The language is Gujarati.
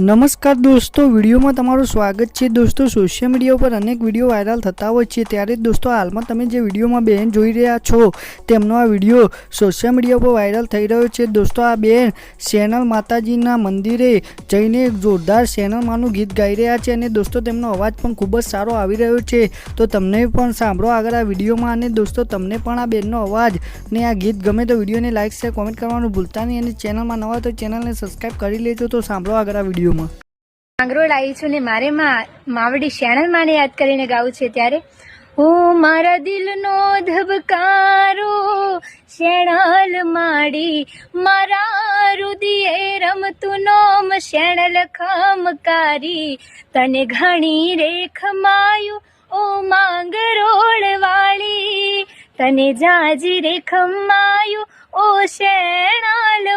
નમસ્કાર દોસ્તો, વિડીયોમાં તમારું સ્વાગત છે. દોસ્તો સોશિયલ મીડિયા ઉપર અનેક વીડિયો વાયરલ થતા હોય છે. ત્યારે દોસ્તો, હાલમાં તમે જે વિડીયોમાં બહેન જોઈ રહ્યા છો, તેમનો આ વીડિયો સોશિયલ મીડિયા ઉપર વાયરલ થઈ રહ્યો છે. દોસ્તો, આ બહેન શેનલ માતાજીના મંદિરે જઈને એક જોરદાર શેનલમાંનું ગીત ગાઈ રહ્યા છે અને દોસ્તો, તેમનો અવાજ પણ ખૂબ જ સારો આવી રહ્યો છે. તો તમને પણ સાંભળો આગળ આ વિડીયોમાં અને દોસ્તો, તમને પણ આ બેનનો અવાજ ને આ ગીત ગમે તો વિડીયોને લાઇક શેર કોમેન્ટ કરવાનું ભૂલતા નહીં અને ચેનલમાં નવા તો ચેનલને સબસ્ક્રાઈબ કરી લેજો. તો સાંભળો આગળ આ વિડીયોમાં. માંગરોળ આવી છું ને મારે માં માવડી શેણલ માને યાદ કરીને ગાવું છે ત્યારે, હું મારા દિલનો ધબકારો, શેણલ માડી, મારા રુદિયે રમતું નોમ શેણલ ખમકારી, તને ઘણી રેખ માયું, ઓ માંગરોળ વાળી, તને જાજી રેખ માયું, ઓ શેણલ